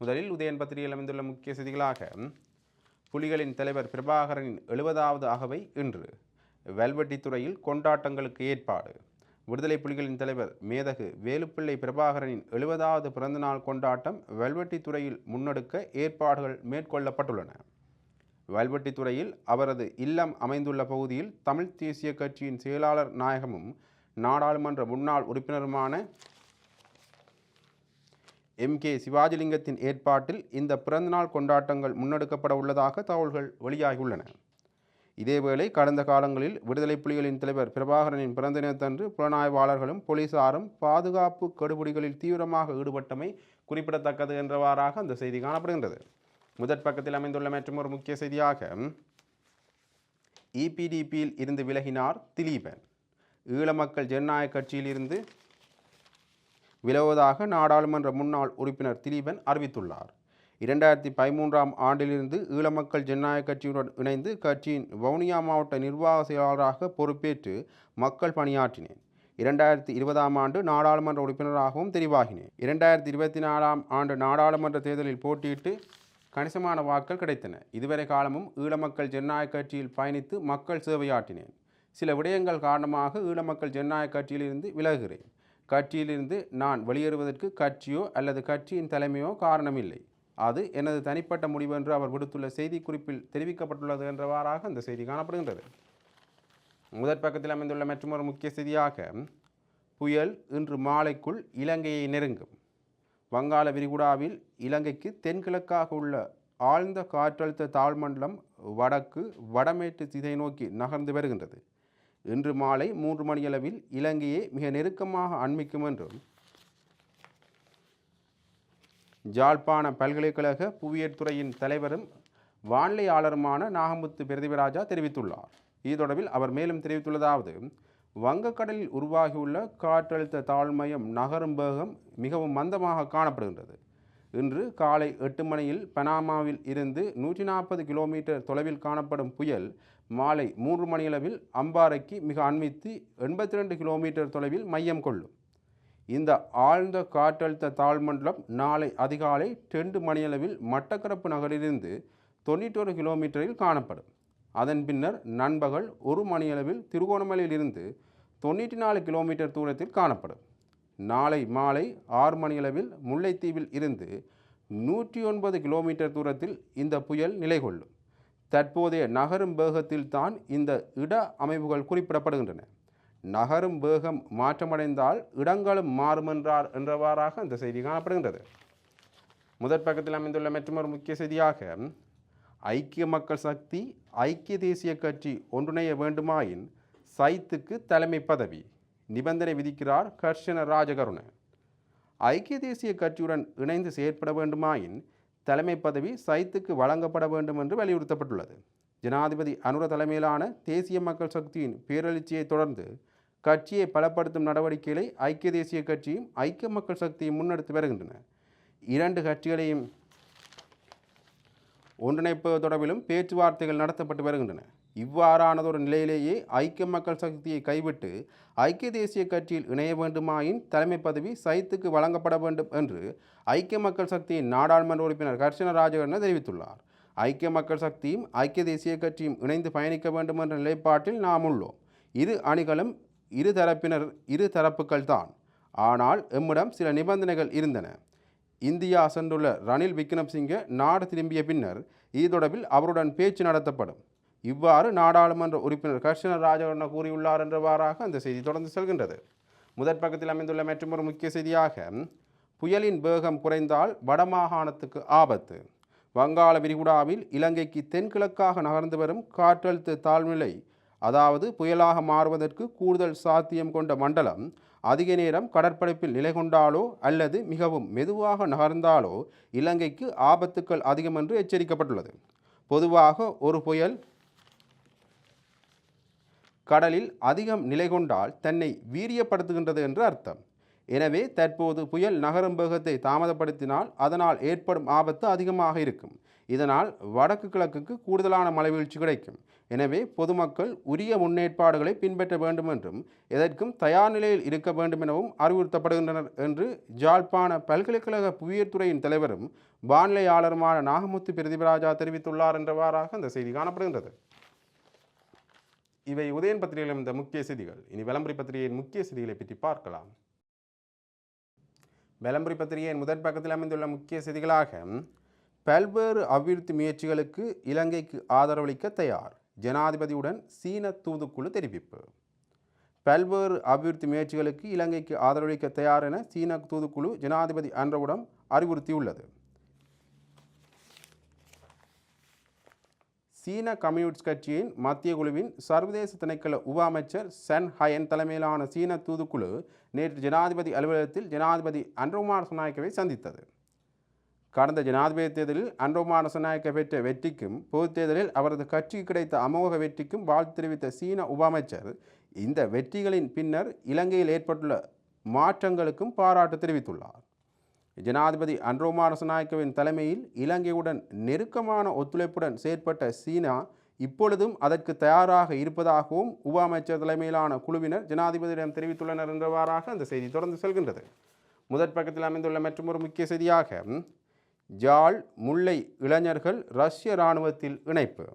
முதலில் உதயன் பத்திரிகையில் அமைந்துள்ள முக்கிய செய்திகளாக புலிகளின் தலைவர் பிரபாகரனின் எழுபதாவது அகவை இன்று வெல்வெட்டித்துறையில் கொண்டாட்டங்களுக்கு ஏற்பாடு. விடுதலை புலிகளின் தலைவர் மேதகு வேலுப்பிள்ளை பிரபாகரனின் எழுபதாவது பிறந்தநாள் கொண்டாட்டம் வெல்வெட்டித்துறையில் முன்னெடுக்க ஏற்பாடுகள் மேற்கொள்ளப்பட்டுள்ளன. வல்வெட்டித்துறையில் அவரது இல்லம் அமைந்துள்ள பகுதியில் தமிழ் தேசிய கட்சியின் செயலாளர் நாயகமும் நாடாளுமன்ற முன்னாள் உறுப்பினருமான எம். கே. சிவாஜிலிங்கத்தின் ஏற்பாட்டில் இந்த பிறந்தநாள் கொண்டாட்டங்கள் முன்னெடுக்கப்பட உள்ளதாக தகவல்கள் வெளியாகியுள்ளன. இதேவேளை கடந்த காலங்களில் விடுதலை புலிகளின் தலைவர் பிரபாகரனின் பிறந்த தினத்தன்று புலனாய்வாளர்களும் போலீசாரும் பாதுகாப்பு கெடுபிடிகளில் தீவிரமாக ஈடுபட்டமை குறிப்பிடத்தக்கது என்றவாறாக அந்த செய்தி காணப்படுகின்றது. முதற் பக்கத்தில் அமைந்துள்ள மற்றும் ஒரு முக்கிய செய்தியாக இபிடிபியில் இருந்து விலகினார் திலீபன். ஈழ மக்கள் ஜனநாயக கட்சியில் விலவுவதாக நாடாளுமன்ற முன்னாள் உறுப்பினர் திலீபன் அறிவித்துள்ளார். இரண்டாயிரத்தி பதிமூன்றாம் ஆண்டிலிருந்து ஈழ மக்கள் ஜனநாயக கட்சியுடன் இணைந்து கட்சியின் வவுனியா மாவட்ட நிர்வாக செயலாளராக பொறுப்பேற்று மக்கள் பணியாற்றினேன். இரண்டாயிரத்தி இருபதாம் ஆண்டு நாடாளுமன்ற உறுப்பினராகவும் தெரிவாகினேன். இரண்டாயிரத்தி இருபத்தி நாலாம் ஆண்டு நாடாளுமன்ற தேர்தலில் போட்டியிட்டு கணிசமான வாக்கள் கிடைத்தன. இதுவரை காலமும் ஈழமக்கள் ஜனநாயக கட்சியில் பயணித்து மக்கள் சேவையாற்றினேன். சில விடயங்கள் காரணமாக ஈழமக்கள் ஜனநாயக கட்சியிலிருந்து விலகுகிறேன். கட்சியிலிருந்து நான் வெளியேறுவதற்கு கட்சியோ அல்லது கட்சியின் தலைமையோ காரணமில்லை. அது எனது தனிப்பட்ட முடிவு என்று அவர் விடுத்துள்ள செய்திக்குறிப்பில் தெரிவிக்கப்பட்டுள்ளது என்றவாறாக அந்த செய்தி காணப்படுகின்றது. முதற் பக்கத்தில் அமைந்துள்ள மற்றொரு முக்கிய செய்தியாக புயல் இன்று மாலைக்குள் இலங்கையை நெருங்கும். வங்காள விரிகுடாவில் இலங்கைக்கு தென்கிழக்காக உள்ள ஆழ்ந்த காற்றழுத்த தாழ்மண்டலம் வடக்கு வடமேற்கு திசை நோக்கி நகர்ந்து வருகின்றது. இன்று மாலை மூன்று மணியளவில் இலங்கையை மிக நெருக்கமாக அண்மிக்கும் என்றும் ஜாழ்ப்பாண பல்கலைக்கழக புவியியற்துறையின் தலைவரும் வானிலையாளருமான நாகமுத்து பிரதிபராஜா தெரிவித்துள்ளார். இது தொடர்பில் அவர் மேலும் தெரிவித்துள்ளதாவது வங்கக்கடலில் உருவாகியுள்ள காற்றழுத்த தாழ்மயம் நகரும் வேகம் மிகவும் மந்தமாக காணப்படுகின்றது. இன்று காலை எட்டு மணியில் பனாமாவில் இருந்து நூற்றி நாற்பது கிலோமீட்டர் தொலைவில் காணப்படும் புயல் மாலை மூன்று மணியளவில் அம்பாறைக்கு மிக அண்மித்து எண்பத்தி ரெண்டு கிலோமீட்டர் தொலைவில் மையம் கொள்ளும். இந்த ஆழ்ந்த காற்றழுத்த தாழ்மண்டலம் நாளை அதிகாலை ரெண்டு மணியளவில் மட்டக்கரப்பு நகரிலிருந்து தொண்ணூற்றொரு கிலோமீட்டரில் காணப்படும். அதன் பின்னர் நண்பகல் ஒரு மணியளவில் திருகோணமலையிலிருந்து தொண்ணூற்றி நாலு கிலோமீட்டர் தூரத்தில் காணப்படும். நாளை மாலை ஆறு மணியளவில் முல்லைத்தீவில் இருந்து நூற்றி ஒன்பது கிலோமீட்டர் தூரத்தில் இந்த புயல் நிலை கொள்ளும் தற்போதைய நகரும் வேகத்தில் தான் இந்த இட அமைவுகள் குறிப்பிடப்படுகின்றன. நகரும் வேகம் மாற்றமடைந்தால் இடங்களும் மாறுமென்றார் என்றவாறாக இந்த செய்தி காணப்படுகின்றது. முதற் பக்கத்தில் அமைந்துள்ள மற்றொரு முக்கிய செய்தியாக ஐக்கிய மக்கள் சக்தி ஐக்கிய தேசிய கட்சி ஒன்றிணைய வேண்டுமாயின் சைத்துக்கு தலைமை பதவி நிபந்தனை விதிக்கிறார் கர்ஷன ராஜகருண ஐக்கிய தேசிய கட்சியுடன் இணைந்து செயற்பட வேண்டுமாயின் தலைமை பதவி சைத்துக்கு வழங்கப்பட வேண்டும் என்று வலியுறுத்தப்பட்டுள்ளது. ஜனாதிபதி அனுர தலைமையிலான தேசிய மக்கள் சக்தியின் பேரெழுச்சியை தொடர்ந்து கட்சியை பலப்படுத்தும் நடவடிக்கைகளை ஐக்கிய தேசிய கட்சியும் ஐக்கிய மக்கள் சக்தியும் முன்னெடுத்து வருகின்றன. இரண்டு கட்சிகளையும் ஒன்றிணைப்பது தொடர்பிலும் பேச்சுவார்த்தைகள் நடத்தப்பட்டு வருகின்றன. இவ்வாறானதொரு நிலையிலேயே ஐக்கிய மக்கள் சக்தியை கைவிட்டு ஐக்கிய தேசிய கட்சியில் இணைய வேண்டுமாயின் தலைமை பதவி சைத்துக்கு வழங்கப்பட வேண்டும் என்று ஐக்கிய மக்கள் சக்தியின் நாடாளுமன்ற உறுப்பினர் கர்ஷன ராஜகண்ண தெரிவித்துள்ளார். ஐக்கிய மக்கள் சக்தியும் ஐக்கிய தேசிய கட்சியும் இணைந்து பயணிக்க வேண்டும் என்ற நிலைப்பாட்டில் நாம் உள்ளோம். இரு அணிகளும் இரு தரப்பினர் இரு தரப்புகள் தான் ஆனால் எம்மிடம் சில நிபந்தனைகள் இருந்தன. இந்தியா சென்றுள்ள ரணில் விக்ரம்சிங்கே நாடு திரும்பிய பின்னர் இது தொடர்பில் அவருடன் பேச்சு நடத்தப்படும். இவ்வாறு நாடாளுமன்ற உறுப்பினர் கர்ஷன ராஜவர்ண கூறியுள்ளார் என்றவாறாக அந்த செய்தி தொடர்ந்து செல்கின்றது. முதற் பக்கத்தில் அமைந்துள்ள மற்றொரு முக்கிய செய்தியாக புயலின் வேகம் குறைந்தால் வடமாகாணத்துக்கு ஆபத்து. வங்காள விரிகுடாவில் இலங்கைக்கு தென்கிழக்காக நகர்ந்து வரும் காற்றழுத்த தாழ்நிலை அதாவது புயலாக மாறுவதற்கு கூடுதல் சாத்தியம் கொண்ட மண்டலம் அதிக நேரம் கடற்படைப்பில் நிலை கொண்டாலோ அல்லது மிகவும் மெதுவாக நகர்ந்தாலோ இலங்கைக்கு ஆபத்துக்கள் அதிகம் என்று எச்சரிக்கப்பட்டுள்ளது. பொதுவாக ஒரு புயல் கடலில் அதிகம் நிலை கொண்டால் தன்னை வீரியப்படுத்துகின்றது என்று அர்த்தம். எனவே தற்போது புயல் நகரும் வேகத்தை தாமதப்படுத்தினால் அதனால் ஏற்படும் ஆபத்து அதிகமாக இருக்கும். இதனால் வடக்கு கிழக்குக்கு கூடுதலான மலைவீழ்ச்சி கிடைக்கும். எனவே பொதுமக்கள் உரிய முன்னேற்பாடுகளை பின்பற்ற வேண்டும் என்றும் எதற்கும் தயார் நிலையில் இருக்க வேண்டும் எனவும் அறிவுறுத்தப்படுகின்றனர் என்று ஜாழ்ப்பாண பல்கலைக்கழக புவியியல் துறையின் தலைவரும் வானிலையாளருமான நாகமுத்து பிரதிபராஜா தெரிவித்துள்ளார் என்றவாறாக அந்த செய்தி காணப்படுகின்றது. இவை உதயன் பத்திரிகையில் இருந்த முக்கிய செய்திகள். இனி விளம்பரி பத்திரிகையின் முக்கிய செய்திகளை பற்றி பார்க்கலாம். விளம்பரி பத்திரிகையின் முதற் பக்கத்தில் அமைந்துள்ள முக்கிய செய்திகளாக பல்வேறு அபிவிருத்தி முயற்சிகளுக்கு இலங்கைக்கு ஆதரவளிக்க தயார். ஜனாதிபதியுடன் சீன தூதுக்குழு தெரிவிப்பு. பல்வேறு அபிவிருத்தி முயற்சிகளுக்கு இலங்கைக்கு ஆதரவளிக்க தயார் என சீன தூதுக்குழு ஜனாதிபதி அன்றவுடன் அறிவுறுத்தியுள்ளது. சீன கம்யூனிஸ்ட் கட்சியின் மத்திய குழுவின் சர்வதேச திணைக்கள உப அமைச்சர் சென் ஹயன் தலைமையிலான சீன தூதுக்குழு நேற்று ஜனாதிபதி அலுவலகத்தில் ஜனாதிபதி அன்ரோமார் சுநாயக்கவை சந்தித்தது. கடந்த ஜனாதிபதி தேர்தலில் அன்ரோமார் சுநாயக்க பெற்ற வெற்றிக்கும் பொதுத் தேர்தலில் அவரது கட்சிக்கு கிடைத்த அமோக வெற்றிக்கும் வாழ்த்து தெரிவித்த சீன உப அமைச்சர் இந்த வெற்றிகளின் பின்னர் இலங்கையில் ஏற்பட்டுள்ள மாற்றங்களுக்கும் பாராட்டு தெரிவித்துள்ளார். ஜனாதிபதி அன்ரோமாரசநாயக்கவின் தலைமையில் இலங்கையுடன் நெருக்கமான ஒத்துழைப்புடன் செயற்பட்ட சீனா இப்பொழுதும் அதற்கு தயாராக இருப்பதாகவும் உப அமைச்சர் தலைமையிலான குழுவினர் ஜனாதிபதியிடம் தெரிவித்துள்ளனர் என்றவாறாக அந்த செய்தி தொடர்ந்து செல்கின்றது. முதற் பக்கத்தில் அமைந்துள்ள மற்றொரு முக்கிய செய்தியாக ஜாழ் முல்லை இளைஞர்கள் ரஷ்ய இராணுவத்தில் இணைப்பு.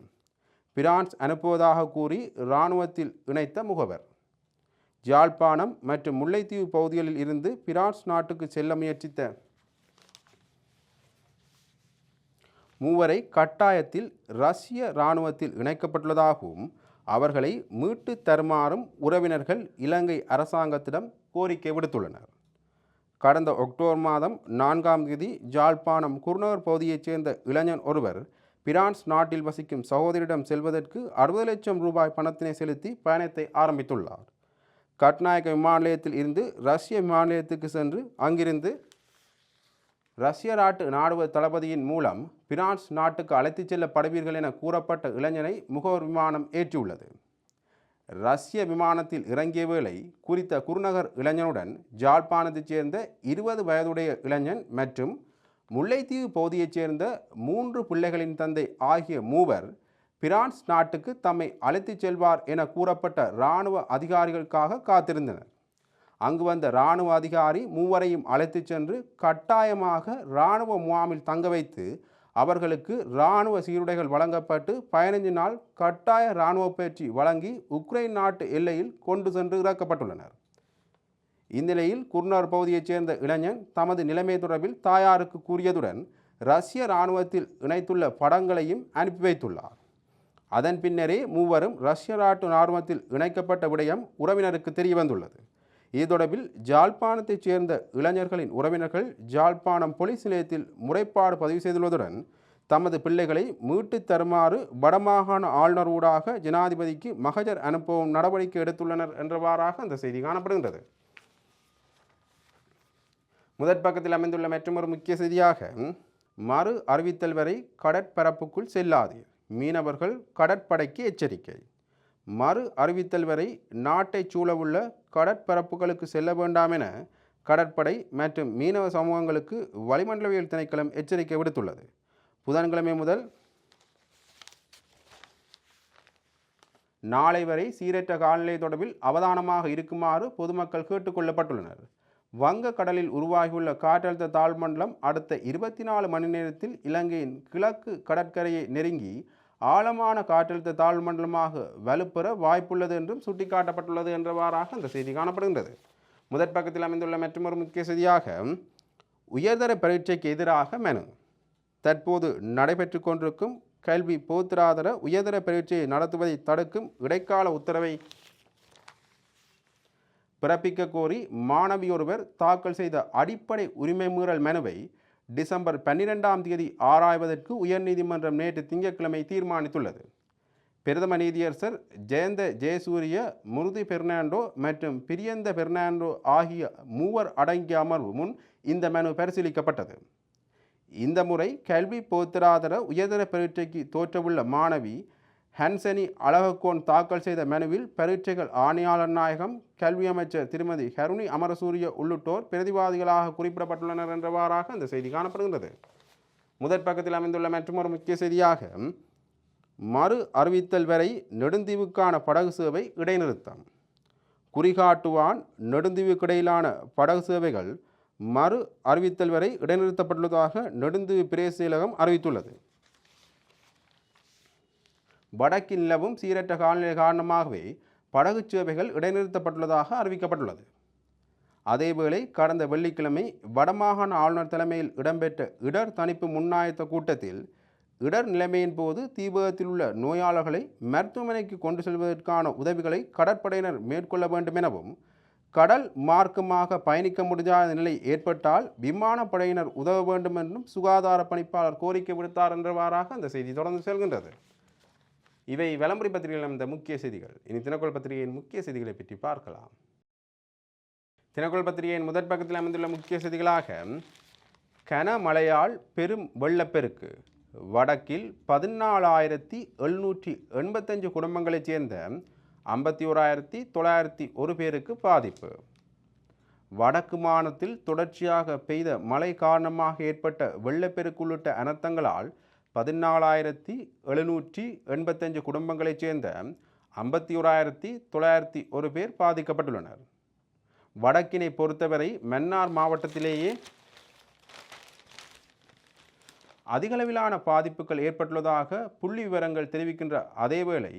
பிரான்ஸ் அனுப்புவதாக கூறி இராணுவத்தில் இணைத்த முகவர். ஜாழ்ப்பாணம் மற்றும் முல்லைத்தீவு பகுதிகளில் இருந்து பிரான்ஸ் நாட்டுக்கு செல்ல முயற்சித்த மூவரை கட்டாயத்தில் ரஷ்ய இராணுவத்தில் இணைக்கப்பட்டுள்ளதாகவும் அவர்களை மீட்டு தருமாறும் உறவினர்கள் இலங்கை அரசாங்கத்திடம் கோரிக்கை விடுத்துள்ளனர். கடந்த அக்டோபர் மாதம் நான்காம் தேதி ஜாழ்ப்பாணம் குருநகர் பகுதியைச் சேர்ந்த இளைஞன் ஒருவர் பிரான்ஸ் நாட்டில் வசிக்கும் சகோதரியிடம் செல்வதற்கு அறுபது லட்சம் ரூபாய் பணத்தினை செலுத்தி பயணத்தை ஆரம்பித்துள்ளார். கட்நாயக்க விமான நிலையத்தில் இருந்து ரஷ்ய விமான நிலையத்துக்கு சென்று அங்கிருந்து ரஷ்ய நாட்டு நாடுவ தளபதியின் மூலம் பிரான்ஸ் நாட்டுக்கு அழைத்துச் செல்லப்படுவீர்கள் என கூறப்பட்ட இளைஞனை முகவர் விமானம் ஏற்றியுள்ளது. ரஷ்ய விமானத்தில் இறங்கிய வேளை குறித்த குருநகர் இளைஞனுடன் ஜாழ்ப்பாணத்தைச் சேர்ந்த இருபது வயதுடைய இளைஞன் மற்றும் முல்லைத்தீவு பகுதியைச் சேர்ந்த மூன்று பிள்ளைகளின் தந்தை ஆகிய மூவர் பிரான்ஸ் நாட்டுக்கு தம்மை அழைத்துச் செல்வார் என கூறப்பட்ட இராணுவ அதிகாரிகளுக்காக காத்திருந்தனர். அங்கு வந்த இராணுவ அதிகாரி மூவரையும் அழைத்துச் சென்று கட்டாயமாக இராணுவ முகாமில் தங்க வைத்து அவர்களுக்கு இராணுவ சீருடைகள் வழங்கப்பட்டு பதினைஞ்சு நாள் கட்டாய இராணுவ பயிற்சி வழங்கி உக்ரைன் நாட்டு எல்லையில் கொண்டு சென்று இறக்கப்பட்டுள்ளனர். இந்நிலையில் குர்னார் பகுதியைச் சேர்ந்த இளைஞன் தமது நிலைமை தொடர்பில் தாயாருக்கு கூறியதுடன் ரஷ்ய இராணுவத்தில் இணைத்துள்ள படங்களையும் அனுப்பி வைத்துள்ளார். அதன் பின்னரே மூவரும் ரஷ்ய நாட்டு இராணுவத்தில் இணைக்கப்பட்ட விடயம் உறவினருக்கு தெரியவந்துள்ளது. இது தொடர்பில் ஜாழ்ப்பாணத்தைச் சேர்ந்த இளைஞர்களின் உறவினர்கள் ஜாழ்ப்பாணம் போலீஸ் நிலையத்தில் முறைப்பாடு பதிவு செய்துள்ளதுடன் தமது பிள்ளைகளை மீட்டு தருமாறு வடமாகாண ஆளுநர் ஊடாக ஜனாதிபதிக்கு மகஜர் அனுப்பவும் நடவடிக்கை எடுத்துள்ளனர் என்றவாறாக அந்த செய்தி காணப்படுகின்றது. முதற் பக்கத்தில் அமைந்துள்ள மற்றொரு முக்கிய செய்தியாக மறு அறிவித்தல் வரை கடற்பரப்புக்குள் செல்லாதீர் மீனவர்கள் கடற்படைக்கு எச்சரிக்கை. மறு அறிவித்தல் வரை நாட்டை சூழவுள்ள கடற்பரப்புகளுக்கு செல்ல வேண்டாம் என கடற்படை மற்றும் மீனவ சமூகங்களுக்கு வளிமண்டலவியல் திணைக்களம் எச்சரிக்கை விடுத்துள்ளது. புதன்கிழமை முதல் நாளை வரை சீரற்ற காலநிலை தொடர்பில் அவதானமாக இருக்குமாறு பொதுமக்கள் கேட்டுக்கொள்ளப்பட்டுள்ளனர் வங்க கடலில் உருவாகியுள்ள காற்றழுத்த தாழ்மண்டலம் அடுத்த இருபத்தி நாலு மணி நேரத்தில் இலங்கையின் கிழக்கு கடற்கரையை நெருங்கி ஆழமான காற்றழுத்த தாழ்மண்டலமாக வலுப்பெற வாய்ப்புள்ளது என்றும் சுட்டிக்காட்டப்பட்டுள்ளது என்றவாறாக அந்த செய்தி காணப்படுகின்றது. முதற் பக்கத்தில் அமைந்துள்ள மற்றொரு முக்கிய செய்தியாக உயர்தர பரீட்சைக்கு எதிராக மெனு. தற்போது நடைபெற்று கொண்டிருக்கும் கல்வி போத்திராதர உயர்தர பரீட்சையை நடத்துவதை தடுக்கும் இடைக்கால உத்தரவை பிறப்பிக்க கோரி மாணவி ஒருவர் தாக்கல் செய்த அடிப்படை உரிமை மீறல் மனுவை டிசம்பர் பன்னிரெண்டாம் தேதி ஆராய்வதற்கு உயர்நீதிமன்றம் நேற்று திங்கட்கிழமை தீர்மானித்துள்ளது. பிரதம நீதியரசர் ஜெயந்த ஜெயசூரிய முருதி பெர்னாண்டோ மற்றும் பிரியந்த பெர்னாண்டோ ஆகிய மூவர் அடங்கிய அமர்வு முன் இந்த மனு பரிசீலிக்கப்பட்டது. இந்த முறை கல்வி போத்திராதர உயர்தர பரீட்சைக்கு தோற்றவுள்ள மாணவி ஹன்சனி அழகக்கோன் தாக்கல் செய்த மனுவில் பரீட்சைகள் ஆணையாளர் நாயகம் கல்வி அமைச்சர் திருமதி ஹருணி அமரசூரிய உள்ளிட்டோர் பிரதிவாதிகளாக குறிப்பிடப்பட்டுள்ளனர் என்றவாறாக இந்த செய்தி காணப்படுகின்றது. முதற் பக்கத்தில் அமைந்துள்ள மற்றொரு முக்கிய செய்தியாக மறு அறிவித்தல் வரை நெடுந்தீவுக்கான படகு சேவை இடைநிறுத்தம். குறிகாட்டுவான் நெடுந்தீவுக்கிடையிலான படகு சேவைகள் மறு அறிவித்தல் வரை இடைநிறுத்தப்பட்டுள்ளதாக நெடுந்தீவு பிரேசிலகம் அறிவித்துள்ளது. வடக்கில் நிலவும் சீரற்ற காலநிலை காரணமாகவே படகு சேவைகள் இடைநிறுத்தப்பட்டுள்ளதாக அறிவிக்கப்பட்டுள்ளது. அதேவேளை கடந்த வெள்ளிக்கிழமை வடமாகாண ஆளுநர் தலைமையில் இடம்பெற்ற இடர் தணிப்பு முன்னாயத்த கூட்டத்தில் இடர் நிலைமையின் போது தீபகத்தில் உள்ள நோயாளர்களை மருத்துவமனைக்கு கொண்டு செல்வதற்கான உதவிகளை கடற்படையினர் மேற்கொள்ள வேண்டும் எனவும் கடல் மார்க்கமாக பயணிக்க முடியாத நிலை ஏற்பட்டால் விமானப்படையினர் உதவ வேண்டும் என்றும் சுகாதார பணிப்பாளர் கோரிக்கை விடுத்தார் என்றவாறாக அந்த செய்தி தொடர்ந்து செல்கின்றது. இவை விளம்பரி பத்திரிகையில் அமைந்த முக்கிய செய்திகள். இனி தினக்குள் பத்திரிகையின் முக்கிய செய்திகளை பற்றி பார்க்கலாம். தினக்குள் பத்திரிகையின் முதற் பக்கத்தில் அமைந்துள்ள முக்கிய செய்திகளாக கனமழையால் பெரும் வெள்ளப்பெருக்கு. வடக்கில் பதினாலாயிரத்தி எழுநூற்றி எண்பத்தஞ்சு குடும்பங்களைச் சேர்ந்த ஐம்பத்தி ஓராயிரத்தி தொள்ளாயிரத்தி ஒரு பேருக்கு பாதிப்பு. வடக்கு மாநிலத்தில் தொடர்ச்சியாக பெய்த மழை காரணமாக ஏற்பட்ட வெள்ளப்பெருக்கு உள்ளிட்ட அனர்த்தங்களால் பதினாலாயிரத்தி எழுநூற்றி எண்பத்தஞ்சு குடும்பங்களைச் சேர்ந்த ஐம்பத்தி ஓராயிரத்தி தொள்ளாயிரத்தி ஒரு பேர் பாதிக்கப்பட்டுள்ளனர். வடக்கினை பொறுத்தவரை மன்னார் மாவட்டத்திலேயே அதிகளவிலான பாதிப்புகள் ஏற்பட்டுள்ளதாக புள்ளி விவரங்கள் தெரிவிக்கின்ற அதேவேளை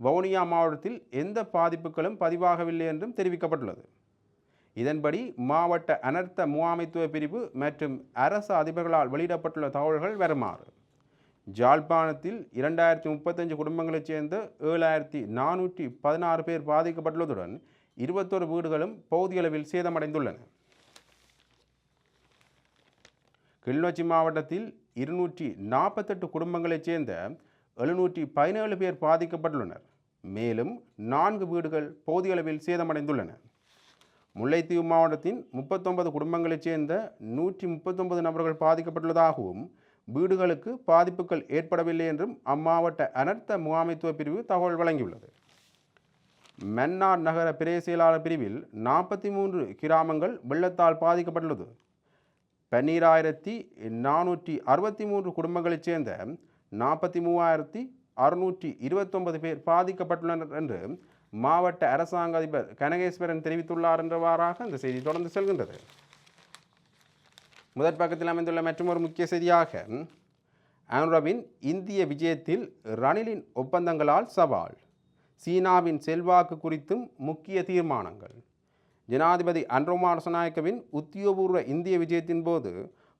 வவுனியா மாவட்டத்தில் எந்த பாதிப்புகளும் பதிவாகவில்லை என்றும் தெரிவிக்கப்பட்டுள்ளது. இதன்படி மாவட்ட அனர்த்த முகாமைத்துவ பிரிவு மற்றும் அரசு அதிபர்களால் வெளியிடப்பட்டுள்ள தகவல்கள் வருமாறு. ஜாழ்ப்பாணத்தில் இரண்டாயிரத்தி முப்பத்தஞ்சு குடும்பங்களைச் சேர்ந்த ஏழாயிரத்தி நானூற்றி பதினாறு பேர் பாதிக்கப்பட்டுள்ளதுடன் இருபத்தொரு வீடுகளும் பகுதியளவில் சேதமடைந்துள்ளன. கிளிநொச்சி மாவட்டத்தில் இருநூற்றி நாற்பத்தெட்டு குடும்பங்களைச் சேர்ந்த எழுநூற்றி பதினேழு பேர் பாதிக்கப்பட்டுள்ளனர். மேலும் நான்கு வீடுகள் பகுதியளவில் சேதமடைந்துள்ளன. முல்லைத்தீவு மாவட்டத்தின் முப்பத்தொன்பது குடும்பங்களைச் சேர்ந்த நூற்றி முப்பத்தொன்பது நபர்கள் பாதிக்கப்பட்டுள்ளதாகவும் வீடுகளுக்கு பாதிப்புகள் ஏற்படவில்லை என்றும் அம்மாவட்ட அனர்த்த முகாமைத்துவ பிரிவு தகவல் வழங்கியுள்ளது. மன்னார் நகர பிரே செயலாளர் பிரிவில் நாற்பத்தி மூன்று கிராமங்கள் வெள்ளத்தால் பாதிக்கப்பட்டுள்ளது. பன்னீராயிரத்தி நானூற்றி அறுபத்தி மூன்று குடும்பங்களைச் சேர்ந்த நாற்பத்தி மூவாயிரத்தி அறுநூற்றி இருபத்தொன்பது பேர் பாதிக்கப்பட்டுள்ளனர் என்று மாவட்ட அரசாங்க அதிபர் கனகேஸ்வரன் தெரிவித்துள்ளார் என்றவாறாக இந்த செய்தி தொடர்ந்து செல்கின்றது. முதற் பக்கத்தில் அமைந்துள்ள மற்றொரு முக்கிய செய்தியாக ஆன்ரவின் இந்திய விஜயத்தில் ரணிலின் ஒப்பந்தங்களால் சவால். சீனாவின் செல்வாக்கு குறித்தும் முக்கிய தீர்மானங்கள். ஜனாதிபதி அன்ரோமாரசநாயக்கவின் உத்தியோகபூர்வ இந்திய விஜயத்தின் போது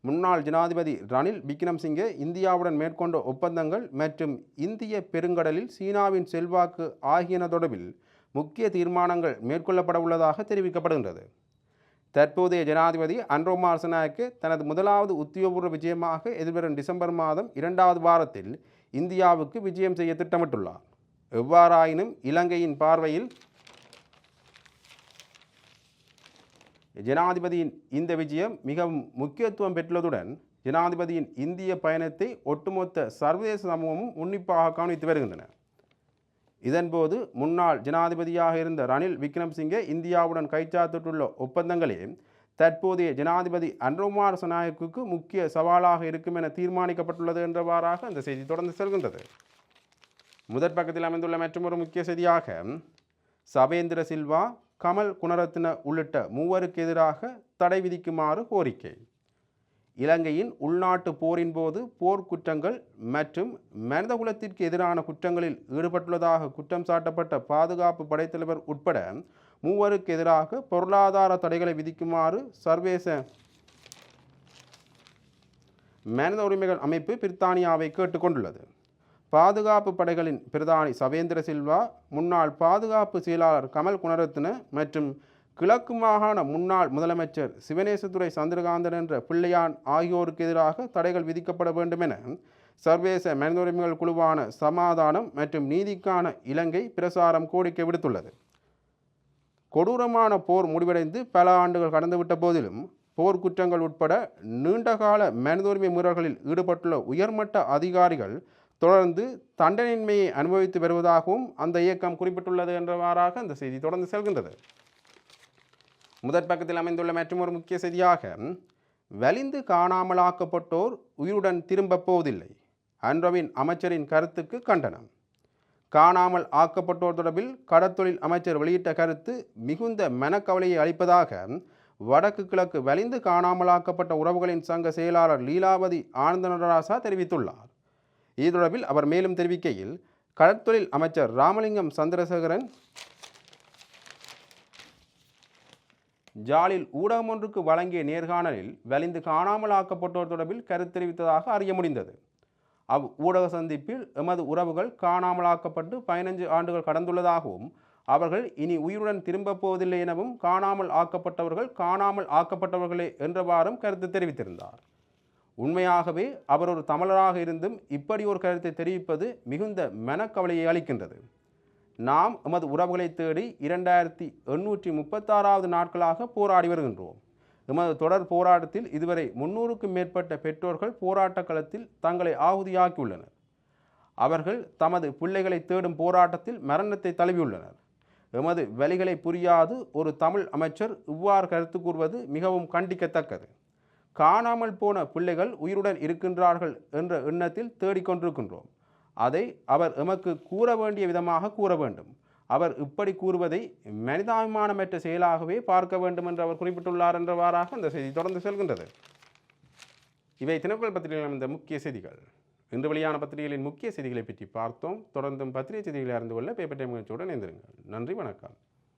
முன்னாள் ஜனாதிபதி ரணில் விக்ரம்சிங்கே இந்தியாவுடன் மேற்கொண்ட ஒப்பந்தங்கள் மற்றும் இந்திய பெருங்கடலில் சீனாவின் செல்வாக்கு ஆகியன தொடர்பில் முக்கிய தீர்மானங்கள் மேற்கொள்ளப்பட உள்ளதாக தெரிவிக்கப்படுகின்றது. தற்போதைய ஜனாதிபதி அன்ரோ அரசநாயக்கு தனது முதலாவது உத்தியோகபூர்வ விஜயமாக எதிர்வரும் டிசம்பர் மாதம் இரண்டாவது வாரத்தில் இந்தியாவுக்கு விஜயம் செய்ய திட்டமிட்டுள்ளார். எவ்வாறாயினும் இலங்கையின் பார்வையில் ஜனாதிபதியின் இந்த விஜயம் மிகவும் முக்கியத்துவம் பெற்றுள்ளதுடன் ஜனாதிபதியின் இந்திய பயணத்தை ஒட்டுமொத்த சர்வதேச சமூகமும் உன்னிப்பாக கவனித்து வருகின்றன. இதன்போது முன்னாள் ஜனாதிபதியாக இருந்த ரணில் விக்ரம்சிங்கே இந்தியாவுடன் கைச்சாத்திட்டுள்ள ஒப்பந்தங்களே தற்போதைய ஜனாதிபதி அன்ரோமார் சனாயக்குக்கு முக்கிய சவாலாக இருக்கும் என தீர்மானிக்கப்பட்டுள்ளது என்றவாறாக அந்த செய்தி தொடர்ந்து செல்கின்றது. முதற் பக்கத்தில் அமைந்துள்ள மற்றொரு முக்கிய செய்தியாக சவேந்திர சில்வா கமல் குணரத்ன உள்ளிட்ட மூவருக்கு எதிராக தடை விதிக்குமாறு கோரிக்கை. இலங்கையின் உள்நாட்டு போரின் போது போர்க்குற்றங்கள் மற்றும் மனிதகுலத்திற்கு எதிரான குற்றங்களில் ஈடுபட்டுள்ளதாக குற்றம் சாட்டப்பட்ட பாதுகாப்பு படைத்தலைவர் உட்பட மூவருக்கு எதிராக பொருளாதார தடைகளை விதிக்குமாறு சர்வேச மனித உரிமைகள் அமைப்பு பிரித்தானியாவை கேட்டுக்கொண்டுள்ளது. பாதுகாப்பு படைகளின் பிரதானி சவேந்திர சில்வா முன்னாள் பாதுகாப்பு செயலாளர் கமல் குணரத்ன மற்றும் கிழக்கு மாகாண முன்னாள் முதலமைச்சர் சிவனேசதுரை சந்திரகாந்தன் என்ற பிள்ளையான் ஆகியோருக்கு எதிராக தடைகள் விதிக்கப்பட வேண்டும் என சர்வதேச மனித உரிமைகள் குழுவான சமாதானம் மற்றும் நீதிக்கான இலங்கை பிரசாரம் கோரிக்கை விடுத்துள்ளது. கொடூரமான போர் முடிவடைந்து பல ஆண்டுகள் கடந்துவிட்ட போதிலும் போர்க்குற்றங்கள் உட்பட நீண்டகால மனித உரிமை மீறல்களில் ஈடுபட்டுள்ள உயர்மட்ட அதிகாரிகள் தொடர்ந்து தண்டனையின்மையை அனுபவித்து வருவதாகவும் அந்த இயக்கம் குறிப்பிட்டுள்ளது என்றவாறாக அந்த செய்தி தொடர்ந்து செல்கின்றது. முதற் பக்கத்தில் அமைந்துள்ள மற்றொரு முக்கிய செய்தியாக வலிந்து காணாமலாக்கப்பட்டோர் உயிருடன் திரும்பப் போவதில்லை அன்றவின் அமைச்சரின் கருத்துக்கு கண்டனம். காணாமல் ஆக்கப்பட்டோர் தொடர்பில் கடத்தொழில் அமைச்சர் வெளியிட்ட கருத்து மிகுந்த மனக்கவலையை அளிப்பதாக வடக்கு கிழக்கு வலிந்து காணாமலாக்கப்பட்ட உறவுகளின் சங்க செயலாளர் லீலாவதி ஆனந்தனராசா தெரிவித்துள்ளார். இது தொடர்பில் அவர் மேலும் தெரிவிக்கையில் கடற்தொழில் அமைச்சர் ராமலிங்கம் சந்திரசேகரன் ஜாலில் ஊடகம் ஒன்றுக்கு வழங்கிய நேர்காணலில் வலிந்து காணாமலாக்கப்பட்டோர் தொடர்பில் கருத்து தெரிவித்ததாக அறிய முடிந்தது. அவ் ஊடக சந்திப்பில் எமது உறவுகள் காணாமலாக்கப்பட்டு பதினஞ்சு ஆண்டுகள் கடந்துள்ளதாகவும் அவர்கள் இனி உயிருடன் திரும்பப் போவதில்லை எனவும் காணாமல் ஆக்கப்பட்டவர்கள் காணாமல் ஆக்கப்பட்டவர்களே என்றவாறும் கருத்து தெரிவித்திருந்தார். உண்மையாகவே அவர் ஒரு தமிழராக இருந்தும் இப்படி ஒரு கருத்தை தெரிவிப்பது மிகுந்த மனக்கவலையை அளிக்கின்றது. நாம் எமது உறவுகளை தேடி இரண்டாயிரத்தி எண்ணூற்றி முப்பத்தாறாவது நாட்களாக போராடி வருகின்றோம். எமது தொடர் போராட்டத்தில் இதுவரை முன்னூறுக்கும் மேற்பட்ட பெற்றோர்கள் போராட்ட களத்தில் தங்களை ஆகுதியாக்கியுள்ளனர். அவர்கள் தமது பிள்ளைகளை தேடும் போராட்டத்தில் மரணத்தை தழுவியுள்ளனர். எமது வழிகளை புரியாது ஒரு தமிழ் அமைச்சர் இவ்வாறு கருத்து கூறுவது மிகவும் கண்டிக்கத்தக்கது. காணாமல் போன பிள்ளைகள் உயிருடன் இருக்கின்றார்கள் என்ற எண்ணத்தில் தேடிக்கொண்டிருக்கின்றோம். அதை அவர் எமக்கு கூற வேண்டிய விதமாக கூற வேண்டும். அவர் இப்படி கூறுவதை மனிதாபிமானமற்ற செயலாகவே பார்க்க வேண்டும் என்று அவர் குறிப்பிட்டுள்ளார் என்றவாறாக அந்த செய்தி தொடர்ந்து செல்கின்றது. இவை தினக்குள் பத்திரிகையில் இந்த முக்கிய செய்திகள். இன்று வெளியான பத்திரிகைகளின் முக்கிய செய்திகளை பற்றி பார்த்தோம். தொடர்ந்தும் பத்திரிகை செய்திகளை அறிந்து கொள்ள பேப்பர் டைம் நிகழ்ச்சியுடன் இணைந்திருங்கள். நன்றி வணக்கம்.